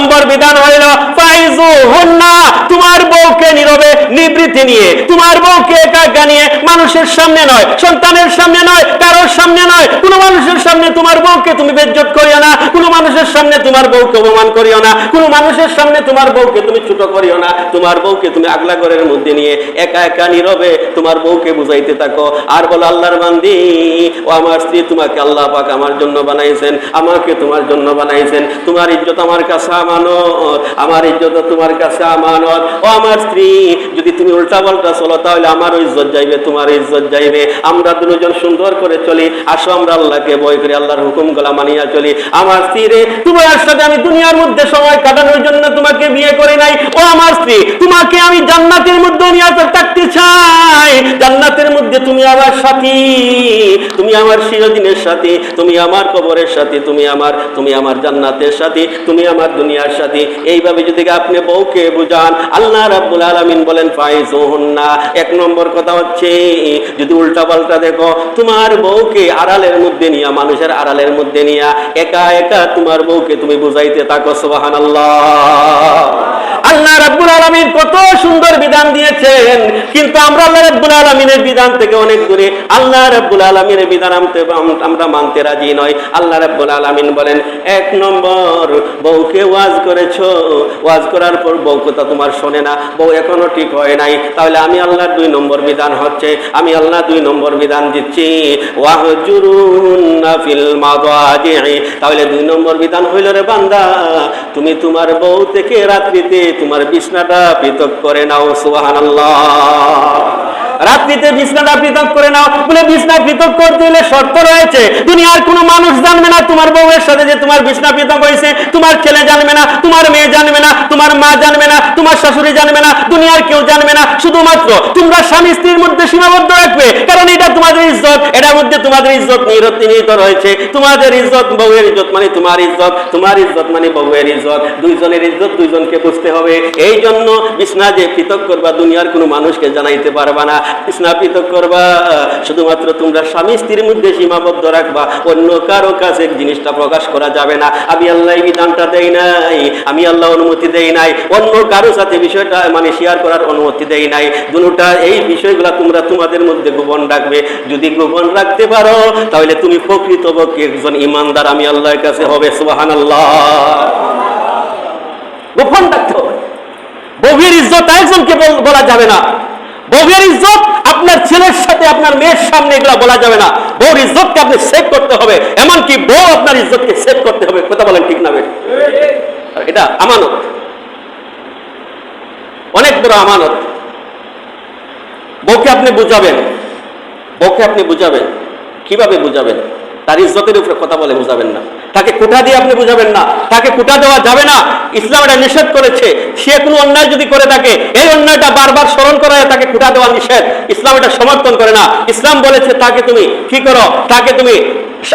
নম্বর বিধান হইল ফাইজু নীরবে নিবৃত্তি নিয়ে। তোমার বউকে একা একা নিয়ে মানুষের সামনে নয়, সন্তানের সামনে নয়, কারোর সামনে নয়। কোনো মানুষের সামনে তোমার বউকে তুমি বেজ্জত করিও না, কোনো মানুষের সামনে তোমার বউকে অপমান করিও না, কোনো মানুষের সামনে তোমার বউকে তুমি ছোট করিও না। তোমার বউকে তুমি আগলা ঘরের মধ্যে নিয়ে একা একা নীরবে তোমার বউকে বুঝাইতে থাকো। আর বলো, আল্লাহর বান্দি, ও আমার স্ত্রী, তোমাকে আল্লাহ পাক আমার জন্য বানাইছেন, আমাকে তোমার জন্য বানাইছেন। তোমার ইজ্জত আমার কাছে আমানত, আমার ইজ্জত তোমার কাছে আমানত। ও আমার স্ত্রী, যদি তুমি পাল্টা চলো, তাহলে আমারও ইজ্জত যাইবে, তোমার ইজ্জত যাইবে। আমরা দুজন সুন্দর করে চলি, আসো আমরা আল্লাহকে বই করে, আল্লাহর হুকুমগুলা মানিয়া চলি। আমার স্ত্রী তোমার সাথে আমি দুনিয়ার মধ্যে সময় কাটানোর জন্য তোমাকে বিয়ে করি নাই। ও আমার স্ত্রী, তোমাকে আমি জান্নাতের মধ্যে নিয়ে থাকতে চাই। জান্নাতের মধ্যে তুমি আমার সাথী, তুমি আমার চিরদিনের সাথী, তুমি আমার কবরের সাথী, তুমি আমার তুমি আমার জান্নাতের সাথী, তুমি আমার দুনিয়ার সাথী। এইভাবে যদি আপনি বউকে বুঝান, আল্লাহ রাব্বুল আলামিন বলেন ফাইজুহুন্না এক নম্বর কথা হচ্ছে, যদি উল্টা পাল্টা দেখো, তোমার বউকে আড়ালের মধ্যে নিয়া, মানুষের আড়ালের মধ্যে নিয়া, একা একা তোমার বউকে তুমি বুঝাইতে থাকো সোবাহান আল্লাহ রাব্বুল আলামিন কত সুন্দর বিধান দিয়েছেন। কিন্তু আমরা আল্লাহ রাব্বুল আলামিনের বিধান থেকে অনেক দূরে। আল্লাহ রাব্বুল আলামিনের বিধান আমরা মানতে রাজি নয় আল্লাহ রাব্বুল আলামিন বলেন, এক নম্বর, বউকে ওয়াজ করেছ। ওয়াজ করার পর বউ কথা তোমার শোনে না। বউ এখনও ঠিক হয় নাই। তাহলে আমি আল্লাহর দুই নম্বর বিধান হচ্ছে, আমি আল্লাহ দুই নম্বর বিধান দিচ্ছি। ফিল তাহলে দুই নম্বর বিধান হইল রে বান্দা, তুমি তোমার বউ থেকে রাত্রিতে তোমার বিছনাটা পৃথক করে নাও সুবহানাল্লাহ। রাত্রিতে বিছনাটা পৃথক করে নাও। বলে, বিছনা পৃথক করতে হলে শর্ত রয়েছে। দুনিয়ার কোনো মানুষ জানবে না তোমার বউয়ের সাথে যে তোমার বিছনা পৃথক হয়েছে। তোমার ছেলে জানবে না, তোমার মেয়ে জানবে না, তোমার মা জানবে না, তোমার শাশুড়ি জানবে না, দুনিয়ার কেউ জানবে না। শুধুমাত্র তোমরা স্বামী স্ত্রীর মধ্যে সীমাবদ্ধ রাখবে। কারণ এটা তোমাদের ইজ্জত, এটার মধ্যে তোমাদের ইজ্জত নিহিত রয়েছে। তোমাদের ইজ্জত বউয়ের ইজ্জত মানে তোমার ইজ্জত তোমার ইজ্জত মানে বউয়ের ইজ্জত। দুইজনের ইজ্জত দুইজনকে বুঝতে হবে। এই জন্য বিছনা যে পৃথক করবা, দুনিয়ার কোনো মানুষকে জানাইতে পারবা না। পৃথক করবা, শুধুমাত্র তোমরা স্বামী স্ত্রীর মধ্যে সীমাবদ্ধ রাখবা, অন্য কারও কাছে জিনিসটা প্রকাশ করা যাবে না। আমি আল্লাহ বিধানটা দেই নাই, আমি আল্লাহ অনুমতি দেই নাই, অন্য কারও সাথে বিষয়টা মানে শেয়ার করার অনুমতি দেই নাই। দুটা এই বিষয়গুলা তোমরা তোমাদের মধ্যে গোপন রাখবে। যদি গোপন রাখতে পারো, তাহলে তুমি প্রকৃতপক্ষে একজন ইমানদার, আমি আল্লাহর কাছে হবে, সুবহানাল্লাহ। গোপন রাখতে হবে। বউয়ের ইজ্জত একজনকে বলা যাবে না। বউয়ের ইজ্জত আপনার ছেলের সাথে, আপনার মেয়ের সামনে এগুলা বলা যাবে না। বউর ইজ্জতকে আপনি সেভ করতে হবে। এমনকি বউ আপনার ইজ্জতকে সেভ করতে হবে। কথা বলেন ঠিক না এটা আমানত। অনেক বড় আমানত। বউকে আপনি বুঝাবেন। বউকে আপনি বুঝাবেন। কীভাবে বুঝাবেন? তার ইজ্জতের উপরে কথা বলে বুঝাবেন না। তাকে কোটা দিয়ে আপনি বুঝাবেন না। তাকে কোটা দেওয়া যাবে না। ইসলাম এটা নিষেধ করেছে। সে কোনো অন্যায় যদি করে থাকে, এই অন্যায়টা বারবার স্মরণ করা তাকে কোটা দেওয়া নিষেধ। ইসলাম এটা সমর্থন করে না। ইসলাম বলেছে, তাকে তুমি কি করো? তাকে তুমি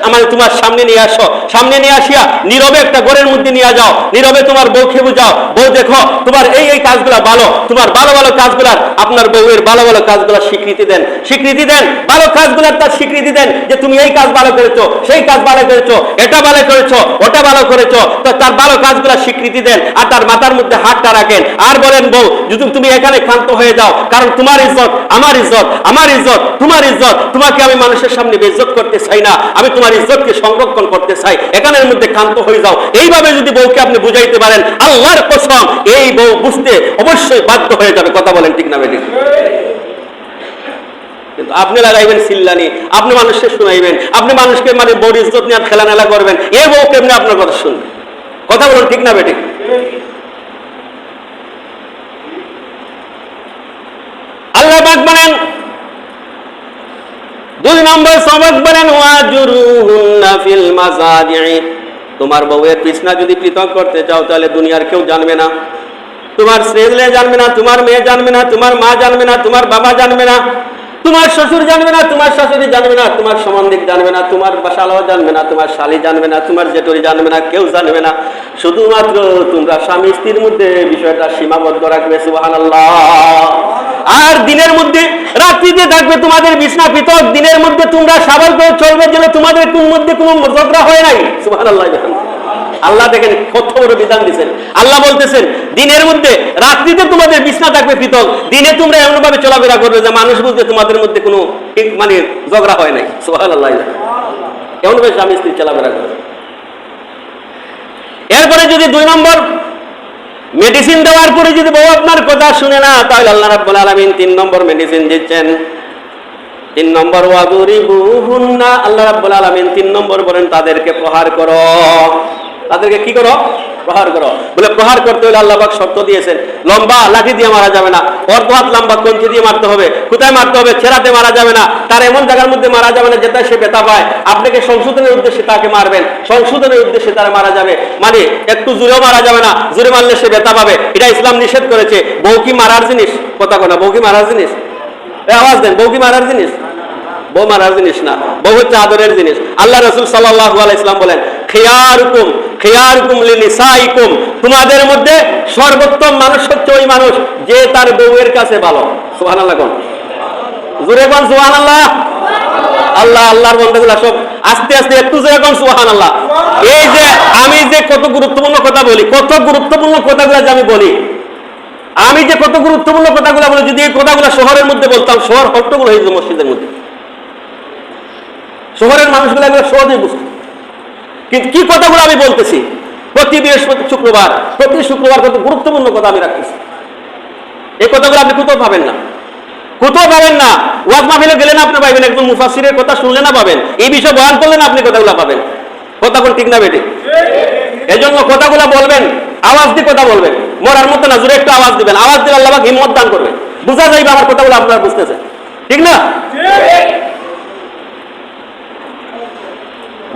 আমার তোমার সামনে নিয়ে আসো। সামনে নিয়ে আসিয়া নীরবে একটা ঘরের মধ্যে নিয়ে যাও। নীরবে তোমার বউকে বুঝাও। বউ দেখো, তোমার এই এই কাজগুলা ভালো। তোমার ভালো ভালো কাজগুলার আপনার বউয়ের ভালো ভালো কাজগুলা স্বীকৃতি দেন। স্বীকৃতি দেন, ভালো কাজগুলার তার স্বীকৃতি দেন যে তুমি এই কাজ ভালো করেছ, সেই কাজ ভালো করেছ, এটা ভালো করেছ, ওটা ভালো করেছ। তো তার ভালো কাজগুলা স্বীকৃতি দেন আর তার মাথার মধ্যে হাতটা রাখেন। আর বলেন, বউ, যদি তুমি এখানে ক্ষান্ত হয়ে যাও, কারণ তোমার ইজ্জত, আমার ইজ্জত আমার ইজ্জত, তোমার ইজ্জত, তোমাকে আমি মানুষের সামনে বেজ্জত করতে চাই না। আমি তোমার ইজ্জতকে সংরক্ষণ করতে চাই। এখানের মধ্যে ক্ষান্ত হয়ে যাও। এইভাবে যদি বউকে আপনি বুঝাইতে পারেন, আল্লাহর কসম, এই বউ বুঝতে অবশ্যই বাধ্য হয়ে যাবে। কথা বলেন ঠিক না বেঠিক? কিন্তু আপনি লাগাইবেন সিল্লানি, আপনি মানুষকে শুনাইবেন, আপনি মানুষকে মানে বড় ইজ্জত নিয়ে খেলা নেলা করবেন, এ বউ কেমনি আপনার কথা শুনবে? কথা বলুন ঠিক না বেঠিক আল্লাহ পাক বলেন দুই নম্বর সবক বলেন, ওয়াজুরুহুন্না ফিল মাসাজি'i তোমার বউয়ের বিছনা যদি পৃথক করতে চাও, তাহলে দুনিয়ার কেউ জানবে না। তোমার ছেলে জানবে না, তোমার মেয়ে জানবে না, তোমার মা জানবে না, তোমার বাবা জানবে না। তোমার শ্বশুর জানবে না, তোমার শাশুড়ি জানবে না, তোমার সম্বন্ধিক জানবে না, তোমার শালাও জানবে না, তোমার শালি জানবে না, তোমার জেঠুরি জানবে না, কেউ জানবে না। শুধুমাত্র তোমরা স্বামী স্ত্রীর মধ্যে বিষয়টা সীমাবদ্ধ রাখবে, সুবহানাল্লাহ। আর দিনের মধ্যে, রাত্রিতে থাকবে তোমাদের বিছনা পৃথক, দিনের মধ্যে তোমরা সাবাল করে চলবে যেন তোমাদের মধ্যে কোনো ঝগড়া হয় নাই, সুবহানাল্লাহ আল্লাহ দেখেন কত বড় বিধান দিচ্ছেন আল্লাহ বলতেছেন, দিনের মধ্যে, রাত্রিতে তোমাদের বিছনা থাকবে পৃথক দিনে তোমরা এমন ভাবে চলাফেরা করবে যে মানুষ বুঝতে তোমাদের মধ্যে কোনো ঠিক মানে ঝগড়া হয় নাই। সোহাল আল্লাহ এমন ভাবে স্বামী স্ত্রী চলাফেরা করবে এরপরে যদি দুই নম্বর মেডিসিন দেওয়ার পরে যদি বউ আপনার কথা শুনে না, তাহলে আল্লাহ রাব্বুল আলামিন তিন নম্বর মেডিসিন দিচ্ছেন। তিন নম্বর, ওয়াদুরিবুহুন্না। আল্লাহ রাব্বুল আলামিন তিন নম্বর বলেন, তাদেরকে প্রহার করো। তাদেরকে কি করো? প্রহার করো। বলে, প্রহার করতে হলে আল্লাহ শর্ত দিয়েছেন। লম্বা লাঠি দিয়ে মারা যাবে না। অর্ধ হাত লম্বা কঞ্চি দিয়ে মারতে হবে। কোথায় মারতে হবে? ছেড়াতে মারা যাবে না। তার এমন জায়গার মধ্যে মারা যাবে না যেটা সে ব্যথা পায়। আপনাকে সংশোধনের উদ্দেশ্যে তাকে মারবেন? সংশোধনের উদ্দেশ্যে তারা মারা যাবে। মানে একটু জোরেও মারা যাবে না। জোরে মারলে সে ব্যথা পাবে। এটা ইসলাম নিষেধ করেছে। বউ কি মারার জিনিস? কথা কোনা বউ কি মারার জিনিস? আওয়াজ দেন। বউ কি মারার জিনিস? বউ মারার জিনিস না। বউ হচ্ছে আদরের জিনিস। আল্লাহ রসুল সাল্লাল্লাহু আলাইহি ইসলাম বলেন, খিয়ারুকুম তোমাদের মধ্যে সর্বোত্তম মানুষ হচ্ছে ওই মানুষ যে তার বউয়ের কাছে ভালো। সুবহানাল্লাহ কোন? জোরে কোন সুবহানাল্লাহ? আল্লাহ, আল্লাহর বন্ধাগুলা সব আস্তে আস্তে, একটু জোরে কোন সুবহানাল্লাহ? এই যে আমি যে কত গুরুত্বপূর্ণ কথা বলি, কত গুরুত্বপূর্ণ কথাগুলো যে আমি বলি, আমি যে কত গুরুত্বপূর্ণ কথাগুলো বলি, যদি এই কথাগুলো শহরের মধ্যে বলতাম, শহর হট্টগোল হয়ে যেত মসজিদের মধ্যে। শহরের মানুষগুলো এগুলো সহজেই বুঝত। কিন্তু কি কথাগুলো আমি বলতেছি? প্রতি বৃহস্পতি, শুক্রবার, প্রতি শুক্রবার কত গুরুত্বপূর্ণ কথা আমি রাখতেছি। এই কথাগুলো আপনি কোথাও পাবেন না। কোথাও পাবেন না। ওয়াজ মাহফিলে গেলে না আপনি পাবেন একদম মুফাসিরের কথা শুনলে না পাবেন এই বিষয়ে বয়ান করলে না আপনি কথাগুলো পাবেন কথাগুলো ঠিক না বেটে এই জন্য কথাগুলো বলবেন, আওয়াজ দিয়ে কথা বলবেন। মরার মতো না, জোরে একটু আওয়াজ দিবেন। আওয়াজ দিলে আল্লাহ হিম্মত দান করবে। বুঝা যাইবে আমার কথাগুলো আপনারা বুঝতেছেন। ঠিক না?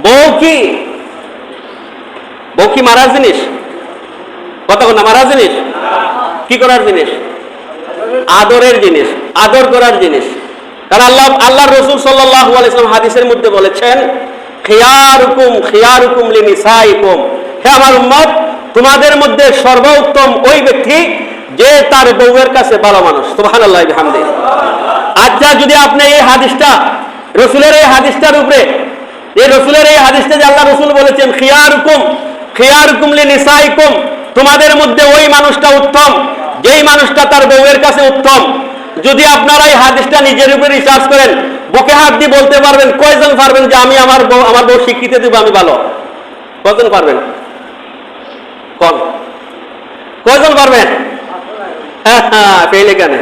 বউ কি? বউ কি মারার জিনিস? কতক্ষণ না মারার জিনিস? কি করার জিনিস? আদরের জিনিস, আদর করার জিনিস। কারণ আল্লাহ আল্লাহ রসুল সাল্লাল্লাহু আলাইহি সাল্লাম হাদিসের মধ্যে বলেছেন, খিয়ারুকুম খিয়ারুকুম লিনিসাইকুম। হে আমার উম্মত, তোমাদের মধ্যে সর্বোত্তম ওই ব্যক্তি যে তার বউয়ের কাছে ভালো মানুষ। সুবহানাল্লাহ বিহামদি। আচ্ছা যদি আপনি এই হাদিসটা, রসুলের এই হাদিসটার উপরে, এই রসুলের এই হাদিসটা যে আল্লাহ রসুল বলেছেন, খিয়ারুকুম খিয়ারুকুম লিনিসাইকুম তোমাদের মধ্যে ওই মানুষটা উত্তম, যেই মানুষটা তার বউয়ের কাছে উত্তম। যদি আপনারা এই হাদিসটা নিজের উপরে রিসার্চ করেন, বুকে হাত দিয়ে বলতে পারবেন, কয়জন পারবেন যে আমি আমার বউ আমার বউ স্বীকৃতি দেবো আমি ভালো? কয়জন পারবেন? কম। কয়জন পারবেন? হ্যাঁ পেলে কেন?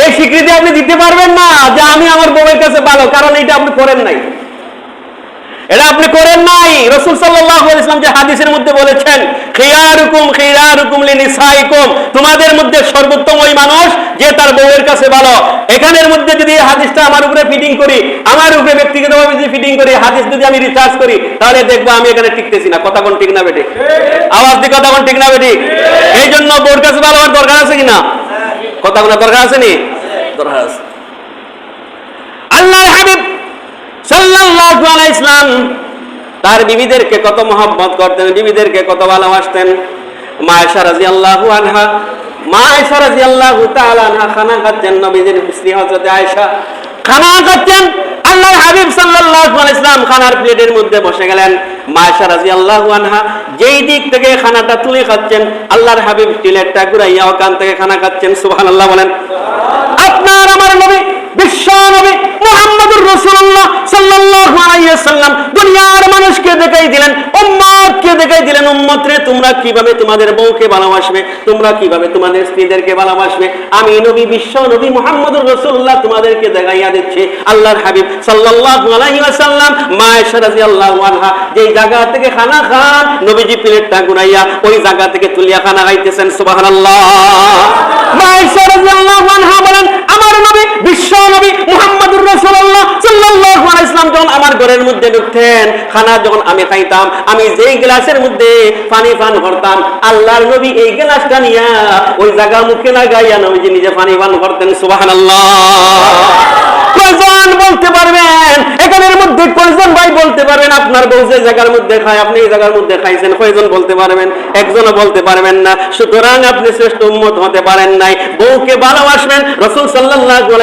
এই স্বীকৃতি আপনি দিতে পারবেন না যে আমি আমার বউয়ের কাছে ভালো, কারণ এটা আপনি করেন নাই। এটা আপনি করেন নাই। রসুল ইসলাম যে হাদিসের মধ্যে বলেছেন খিয়ারুকুম খিয়ারুকুম লিনিসাইকুম তোমাদের মধ্যে সর্বোত্তম ওই মানুষ যে তার বউয়ের কাছে ভালো। এখানের মধ্যে যদি হাদিসটা আমার উপরে ফিটিং করি আমার উপরে ব্যক্তিগতভাবে যদি ফিটিং করি হাদিস যদি আমি রিসার্চ করি তাহলে দেখব আমি এখানে টিকতেছি না। কথা কোন ঠিক না বেটে আওয়াজ দিয়ে কথা কোন ঠিক না বেটে এই জন্য বউর কাছে ভালো হওয়ার দরকার আছে কিনা? কথা কোনো দরকার আছে নি? দরকার আছে। আল্লাহর হাবিব ইসলাম তার বিবিদেরকে কত মহব্বত করতেন, বিবিদেরকে কত ভালোবাসতেন। মা আয়েশা রাদিয়াল্লাহু আনহা মা আয়েশা রাদিয়াল্লাহু তাআলা আনহা খানা খাচ্ছেন নবীজির স্ত্রী হযরত আয়েশা। খানা খাচ্ছেন আল্লাহর হাবিব সাল্লাল্লাহু আলাইহি ইসলাম খানার প্লেটের মধ্যে বসে গেলেন। মা আয়েশা রাদিয়াল্লাহু আনহা যেই দিক থেকে খানাটা তুলে খাচ্ছেন, আল্লাহর হাবিব প্লেটটা ঘুরাইয়া ওখান থেকে খানা খাচ্ছেন। সুবহানাল্লাহ বলেন, আপনার আমার নবী, বিশ্ব নবী রাসূলুল্লাহ সাল্লাল্লাহু আলাইহি সাল্লাম দুনিয়ার মানুষকে দেখাই দিলেন উম্মতকে দেখাই দিলেন উম্মত রে তোমরা কীভাবে তোমাদের বউকে ভালোবাসবে, তোমরা কীভাবে তোমাদের স্ত্রীদেরকে ভালোবাসবে? আমি নবী, বিশ্ব নবী মুহাম্মদুর রাসূলুল্লাহ তোমাদেরকে দেখাইয়া দিচ্ছি, আল্লাহর হাবিব সাল্লাল্লাহু আলাইহি ওয়াসাল্লাম মা রাদিয়াল্লাহু আনহা, যেই জায়গা থেকে খানা খান, নবীজি প্লেটটা ঘুরাইয়া ওই জায়গা থেকে তুলিয়া খানা খাইতেছেন, সুবহানাল্লাহ। মা রাদিয়াল্লাহু আনহা বলেন ইসলাম যখন আমার ঘরের মধ্যে ঢুকতেন খানা যখন আমি খাইতাম আমি যেই গ্লাসের মধ্যে পানি পান করতাম আল্লাহর নবী এই গ্লাসটা নিয়া ওই জায়গা মুখে লাগাইয়া যে নিজে পানি পান করতেন সুবাহ আল্লাহ বলতে পারবেন? মধ্যে কয়জন ভাই বলতে পারবেন আপনার বউ যে জায়গার মধ্যে খায়, আপনি এই জায়গার মধ্যে খাইছেন, কয়জন বলতে পারবেন? একজনও বলতে পারবেন না। সুতরাং আপনি শ্রেষ্ঠ উম্মত হতে পারেন নাই। বউকে ভালোবাসবেন, রসুল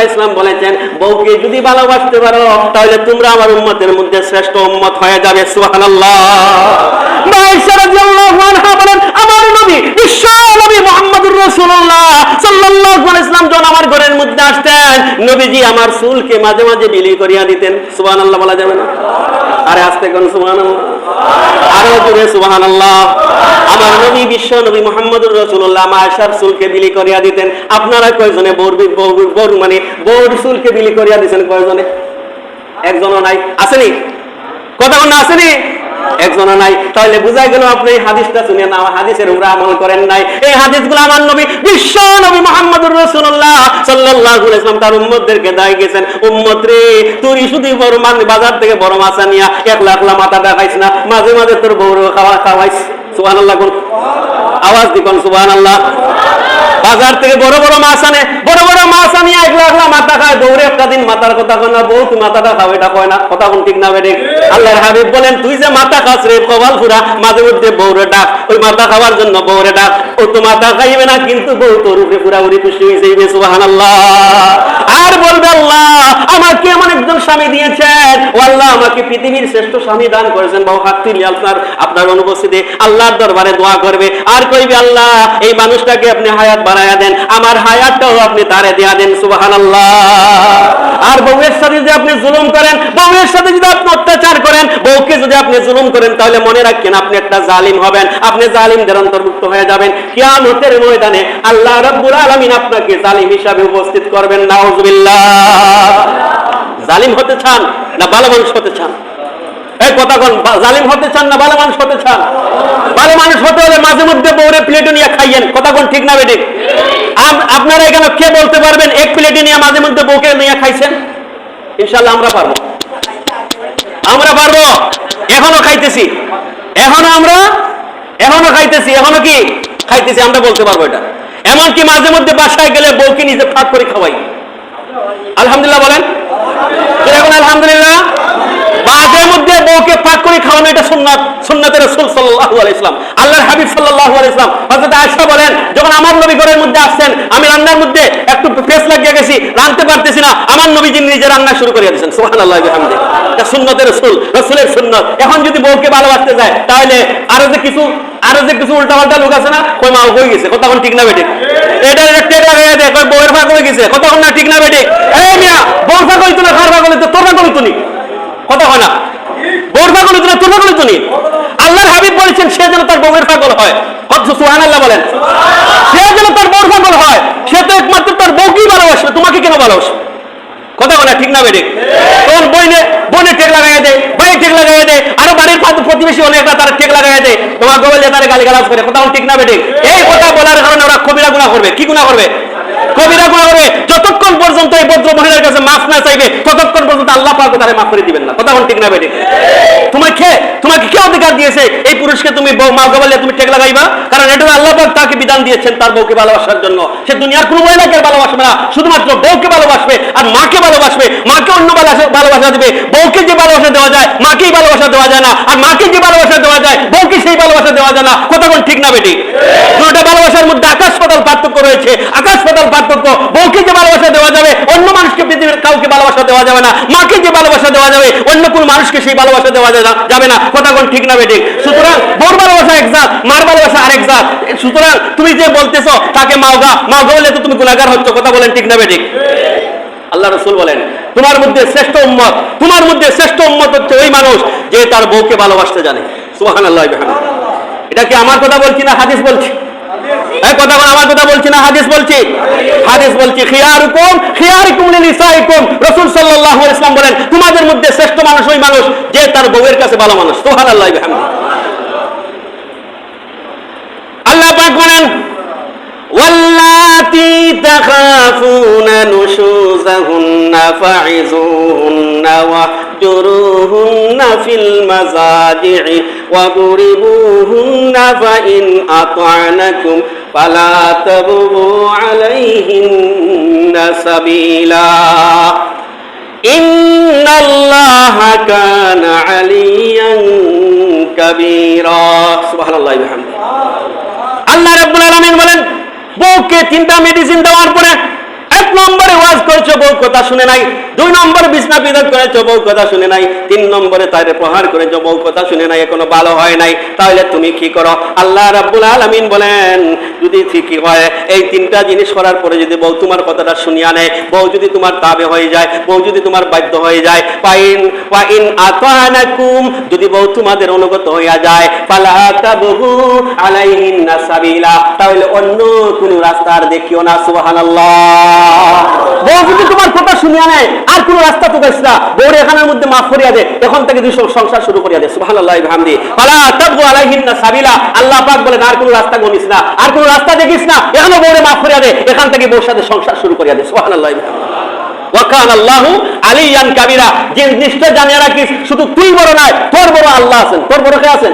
ইসলাম বলেছেন, বউকে যদি ভালোবাসতে পারো, তাহলে তোমরা আমার উম্মতের মধ্যে শ্রেষ্ঠ উম্মত হয়ে যাবে। রাসূলুল্লাহ সাল্লাল্লাহু আলাইহি ওয়াসাল্লাম যখন আমার ঘরের মধ্যে আসতেন, নবীজি আমার চুলকে মাঝে মাঝে বিলি করিয়া দিতেন। সুবহানাল্লাহ বলা যাবে না? আরে আস্তে কোন সুবহানাল্লাহ। আরও জোরে, সুবহানাল্লাহ। আমার নবী বিশ্ব নবী মুহাম্মদুর রাসূলুল্লাহ মা আয়েশার চুলকে বিলি করিয়া দিতেন। আপনারা কয়জনে বউর বউ বউ মানে বউর চুলকে বিলি করিয়া দিতেন কয়জনে? একজনও নাই। আসেনি? কথা না আসেনি? একজনও নাই। তাহলে বুঝাই গেল আপনি হাদিসটা শুনে না হাদিসের উপরে আমল করেন নাই। এই হাদিসগুলো আমার নবী, বিশ্ব নবী মুহাম্মদুর রাসূলুল্লাহ সাল্লাল্লাহু আলাইহি ওয়াসাল্লাম তার উম্মতদেরকে দায় গেছেন উম্মত রে, তুই শুধু বড় মান বাজার থেকে বড় মাছ আনিয়া এক লাখ লাখ মাথা দেখাইস না, মাঝে মাঝে তোর বউর খাওয়া খাওয়াইস। সুবহানাল্লাহ কোন? আওয়াজ দিবেন সুবহানাল্লাহ। বাজার থেকে বড় বড় মাছ আনে, বড় বড় মাছ আনি এক লাখ লাখ মাথা খায়, দৌড়ে একটা দিন মাথার কথা কয় না, বউ তুই মাথাটা খাও, এটা কয় না, কথা কোন ঠিক না বেড়ে আল্লাহর হাবিব বলেন, তুই যে মাথা খাস রে কবাল ফুরা, মাঝে মধ্যে বউরে ডাক, ওই মাথা খাওয়ার জন্য বউরে ডাক, ও তো মাথা খাইবে না, কিন্তু বউ তোর উপরে পুরা উড়ি খুশি হয়ে যাইবে, সুবহানাল্লাহ। আর বলবে, আল্লাহ, আমাকে এমন একজন স্বামী দিয়েছেন। ও আল্লাহ, আমাকে পৃথিবীর শ্রেষ্ঠ স্বামী দান করেছেন। বাবু হাত আপনার আপনার অনুপস্থিতি। আল্লাহর দরবারে দোয়া করবে। আর কইবে, আল্লাহ, এই মানুষটাকে আপনি হায়াত বাড়ায়া দেন। আমার হায়াতটাও আপনি তারে দেয়া দেন, সুবহানাল্লাহ। আর বউয়ের সাথে যদি আপনি জুলুম করেন, বউয়ের সাথে যদি আপনি অত্যাচার করেন, বউকে যদি আপনি জুলুম করেন, তাহলে মনে রাখেন আপনি একটা জালিম হবেন। আপনি জালিমদের অন্তর্ভুক্ত হয়ে যাবেন। কিয়ামতের ময়দানে আল্লাহ রাব্বুল আলামিন আপনাকে জালিম হিসাবে উপস্থিত করবেন। নাউজুবিল্লাহ। জালিম হতে চান না ভালো মানুষ হতে চান? এই কথা কোন জালিম হতে চান না ভালো মানুষ হতে চান? ভালো মানুষ হতে হলে মাঝে মধ্যে বউরে প্লেটে নিয়ে খাইয়েন। কথা ঠিক না বেটে আপনারা এখানে কে বলতে পারবেন, এক প্লেটে নিয়ে মাঝে মধ্যে বউকে নিয়ে খাইছেন? ইনশাল্লাহ আমরা পারব। আমরা পারব? এখনও খাইতেছি। এখনও আমরা এখনও খাইতেছি। এখনও কি? খাইতেছি, আমরা বলতে পারব এটা। এমনকি মাঝে মধ্যে বাসায় গেলে বউকে নিজে ফাঁক করে খাওয়াই। আলহামদুলিল্লাহ বলেন। এখন আলহামদুলিল্লাহ। মাঝে মধ্যে বউকে পাক করে খাওয়ানো এটা সুন্নাত। সুন্নাতের রাসূল সাল্লাল্লাহু আলাইহি ওয়াসাল্লাম আল্লাহর হাবিব সাল্লাল্লাহু আলাইহি ওয়াসাল্লাম হযরত আয়েশা বলেন, যখন আমার নবী ঘরের মধ্যে আসছেন, আমি রান্নার মধ্যে একটু পেস লাগিয়ে গেছি, রাঁধতে পারতেছি না, আমার নবীজি নিজে রান্না শুরু করে দিয়েছেন ওয়া বিহামদি। এটা সুন্নতের রাসূল, রাসূলের সুন্নাত। এখন যদি বউকে ভালোবাসতে যায়, তাহলে আরও যে কিছু, আরও যে কিছু উল্টা পাল্টা লোক আছে না কই মা হয়ে গেছে কথা ঠিক না বেটে এটা টেক লাগাই দেয় কই বউয়ের ফাঁক হয়ে গেছে কথা না ঠিক না বেটে এই মিয়া, বউর ফাঁক হইতো না খার ফাঁক হইতো, তোর ফাঁক হইতো নি? কথা হয় না? বউর পাগল হইতো না, তোর পাগল হইতো নি? হাবিব বলেছেন, সে যেন তার বউয়ের পাগল হয়। অথচ সুহান আল্লাহ বলেন। সে যেন তার বউর পাগল হয়। সে তো একমাত্র তার বউকেই ভালোবাসবে তোমাকে কেন ভালোবাসবে কথা বলে ঠিক না বেটে তখন বইনে বইনে টেক লাগাই দেয় ভাই টেক লাগাই দেয় আরও বাড়ির প্রতিবেশী অনেকটা তারা টেক লাগাই দেয় তোমার গোবলে তারা গালি গালাজ করে কথা ঠিক না বেটে এই কথা বলার কারণে ওরা কবিরা গুণা করবে। কি গুণা করবে? কবিরা গুণা করবে যতক্ষণ পর্যন্ত এই ভদ্র মহিলার কাছে মাফ না চাইবে, ততক্ষণ পর্যন্ত আল্লাহ পাক তারা মাফ করে দিবেন না। কথা ঠিক না বেটে তোমার কে তোমাকে কে অধিকার দিয়েছে? এই পুরুষকে তুমি বউ মা গোবলে তুমি টেক লাগাইবা? কারণ এটা আল্লাহ পাক তাকে বিধান দিয়েছেন তার বউকে ভালোবাসার জন্য। সে দুনিয়ার কোনো মহিলাকে ভালোবাসবে না, শুধুমাত্র বউকে ভালোবাসবে আর মাকে ভালোবাসবে। মাকে অন্য ভালোবাসা দিবে। বউকে যে ভালোবাসা দেওয়া যায়, মাকেই ভালোবাসা দেওয়া যায় না। আর মাকে যে ভালোবাসা দেওয়া যায়, বউকে সেই ভালোবাসা দেওয়া যায় না। কথা ঠিক না বেটি দুটো ভালোবাসার মধ্যে আকাশ পাতাল পার্থক্য রয়েছে। আকাশ পাতাল পার্থক্য। বউকে যে ভালোবাসা দেওয়া যাবে, অন্য মানুষকে পৃথিবীর কাউকে ভালোবাসা দেওয়া যাবে না। মাকে যে ভালোবাসা দেওয়া যাবে, অন্য কোন মানুষকে সেই ভালোবাসা দেওয়া যাবে না। কথা কোন ঠিক না বেটি সুতরাং বউর ভালোবাসা এক জাত, মার ভালোবাসা আরেক জাত। সুতরাং তুমি যে বলতেছো, তাকে মাওগা মাওগা বলে তো তুমি গুণাগার হচ্ছ, কথা বলেন ঠিক না বেটি আল্লাহ রসুল বলেন, তোমার মধ্যে শ্রেষ্ঠ উম্মত, তোমার মধ্যে শ্রেষ্ঠ উম্মত হচ্ছে ওই মানুষ যে তার বউকে ভালোবাসতে জানে। সুহান আল্লাহ এটা কি আমার কথা বলছি না হাদিস বলছি? এই কথা বল আমার কথা বলছি না হাদিস বলছি হাদিস বলছি খিয়ারুকুম খিয়ারুকুম লিনিসাইকুম রাসূল সাল্লাল্লাহু আলাইহি ওয়াসাল্লাম বলেন তোমাদের মধ্যে শ্রেষ্ঠ মানুষ ওই মানুষ যে তার বউয়ের কাছে ভালো মানুষ সুবহানাল্লাহি ওয়া বিহামদিহি আল্লাহ পাক বলেন واللاتي تخافون نشوزهن فعزوهن واهجروهن في المزاجع واضربوهن فإن أطعنكم فلا تبغوا عليهن سبيلا إن الله كان عليا كبيرا سبحان الله وبحمده আল্লাহ রাব্বুল আলামিন বলেন বউকে তিনটা মেডিসিন দেওয়ার পরে এক নম্বরে ওয়াজ করেছ, বউ কথা শুনে নাই। দুই নম্বরে বিছনা বিদাত করেছ, বউ কথা শুনে নাই। তিন নম্বরে তারে প্রহার করেছ, বউ কথা শুনে নাই, এখনও ভালো হয় নাই। তাহলে তুমি কি করো? আল্লাহ রাব্বুল আলামিন বলেন, যদি ঠিকই হয়, এই তিনটা জিনিস করার পরে যদি বউ তোমার কথাটা শুনিয়া নেয়, বউ যদি তোমার তাবে হয়ে যায়, বউ যদি তোমার বাধ্য হয়ে যায় পাইন পাইন আতানাকুম, যদি বউ তোমাদের অনুগত হইয়া যায়, ফালা তাবহু আলাইহিন নাসাবিলা তাহলে অন্য কোন রাস্তা আর দেখিও না, সুবহানাল্লাহ। আর কোন রাস্তা দেখিস না। মাফ করিয়া দে। এখান থেকে সাথে সংসার শুরু করিয়া আল্লাহু যে জানিয়ে রাখিস, শুধু তুই বড় নয় তোর বড় আল্লাহ আছেন। তোর বড় কে আছেন?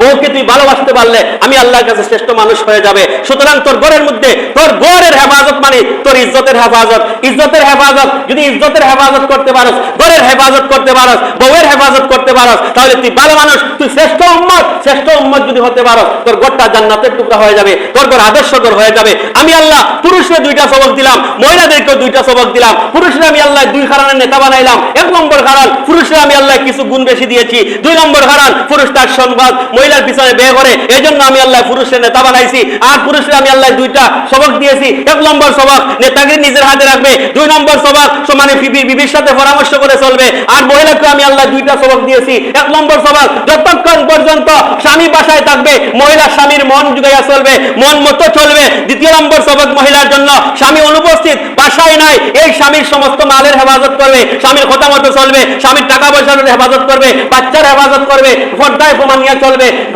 বউকে তুই ভালোবাসতে পারলে আমি আল্লাহর কাছে শ্রেষ্ঠ মানুষ হয়ে যাবে। সুতরাং তোর ঘরের মধ্যে, তোর ঘরের হেফাজত মানে তোর ইজ্জতের হেফাজত। ইজ্জতের হেফাজত, যদি ইজ্জতের হেফাজত করতে পারস, ঘরের হেফাজত করতে পারস, বউয়ের হেফাজত করতে পারস, তাহলে তুই ভালো মানুষ, তুই শ্রেষ্ঠ উম্মত শ্রেষ্ঠ উম্মত যদি হতে পারস, তোর ঘরটা জান্নাতের টুকরা হয়ে যাবে, তোর ঘর আদর্শ ঘর হয়ে যাবে। আমি আল্লাহ পুরুষরা দুইটা সবক দিলাম, মহিলাদেরকেও দুইটা সবক দিলাম। পুরুষরা আমি আল্লাহ দুই কারণের নেতা বানাইলাম। এক নম্বর কারণ পুরুষরা আমি আল্লাহ কিছু গুণ বেশি দিয়েছি। দুই নম্বর কারণ পুরুষ তার সংবাদ মহিলার পিছনে ব্যয় করে। এই জন্য আমি আল্লাহ পুরুষের নেতা বানাইছি। আর পুরুষরা আমি আল্লাহ দুইটা সবক দিয়েছি। এক নম্বর সবক নেতাকে নিজের হাতে রাখবে। দুই নম্বর সবক সমানে বিবির সাথে পরামর্শ করে চলবে। আর মহিলাকে আমি আল্লাহ দুইটা সবক দিয়েছি। এক নম্বর সবক যতক্ষণ পর্যন্ত স্বামী বাসায় থাকবে, মহিলা স্বামীর মন জুগাইয়া চলবে, মন মতো চলবে। দ্বিতীয় নম্বর সবক মহিলার জন্য স্বামী অনুপস্থিত, বাসায় নাই। এই স্বামীর সমস্ত মালের হেফাজত করবে। স্বামীর কথা মতো চলবে। স্বামীর টাকা পয়সার হেফাজত করবে। বাচ্চার হেফাজত করবে। পর্দায় মানিয়া চলবে।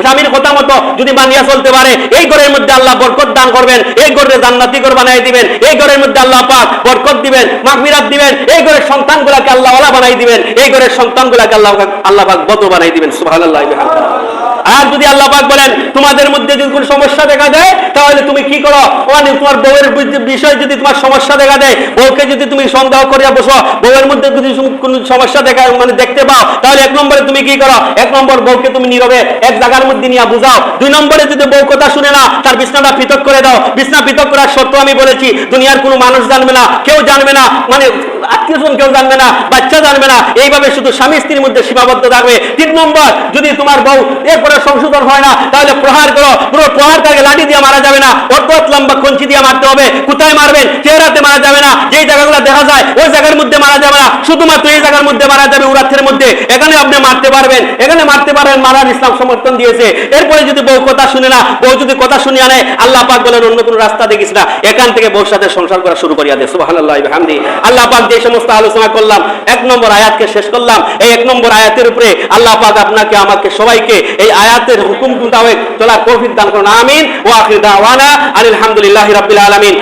স্বামীর কথা মতো যদি মানিয়া চলতে পারে, এই ঘরের মধ্যে আল্লাহ বরকত দান করবেন, এই ঘরে জান্নাতি ঘর বানাই দিবেন, এই ঘরের মধ্যে আল্লাহ পাক বরকত দিবেন মাগফিরাত দিবেন, এই ঘরের সন্তানগুলাকে আল্লাহ ওয়ালা বানাই দিবেন, এই ঘরের সন্তানগুলাকে আল্লাহ আল্লাহ পাক বদ বানাই দিবেন, সুবহানাল্লাহ আর যদি আল্লাহ পাক বলেন, তোমাদের মধ্যে যদি কোনো সমস্যা দেখা দেয়, তাহলে তুমি কি করো? মানে তোমার বউয়ের বিষয় যদি তোমার সমস্যা দেখা দেয়, বউকে যদি তুমি সন্দেহ করিয়া বসো, বউয়ের মধ্যে যদি কোনো সমস্যা দেখা মানে দেখতে পাও, তাহলে এক নম্বরে তুমি কি করো? এক নম্বর বউকে তুমি নীরবে এক জায়গার মধ্যে নিয়ে বুঝাও। দুই নম্বরে যদি বউ কথা শুনে না, তার বিছনাটা পৃথক করে দাও। বিছনা পৃথক করার শর্ত আমি বলেছি, দুনিয়ার কোনো মানুষ জানবে না, কেউ জানবে না মানে আত্মীয় কেউ জানবে না, বাচ্চা জানবে না। এইভাবে শুধু স্বামী স্ত্রীর মধ্যে সীমাবদ্ধ থাকবে। তিন নম্বর, যদি তোমার বউ, এরপরে সংশোধন হয় না, তাহলে প্রহার করো। পুরো প্রহার তাকে লাঠি দিয়ে মারা যাবে না। অর্থাৎ লম্বা কঞ্চি দিয়ে মারতে হবে। কোথায় মারবেন? চেহারাতে মারা যাবে না। যেই জায়গাগুলো দেখা যায়, ওই জায়গার মধ্যে মারা যাবে না। শুধুমাত্র এই জায়গার মধ্যে মারা যাবে উরাথের মধ্যে। এখানে আপনি মারতে পারবেন। এখানে মারতে পারবেন মারার ইসলাম সমর্থন দিয়েছে। এরপরে যদি বউ কথা শুনে না, বউ যদি কথা শুনিয়ে আনে, আল্লাহ পাক বলেন, অন্য কোনো রাস্তা দেখিস না। এখান থেকে বউর সাথে সংসার করা শুরু করিয়া দে। সুবহানাল্লাহ হামদি আল্লাহ পাক যে সমস্ত আলোচনা করলাম, এক নম্বর আয়াতকে শেষ করলাম। এই এক নম্বর আয়াতের উপরে আল্লাহ পাক আপনাকে, আমাকে সবাইকে এই আয়াতের হুকুম মোতাবেক চলার তৌফিক দান করুন। আমিন। ওয়া আখির দাওয়ানা আলহামদুলিল্লাহি রাব্বিল আলামিন।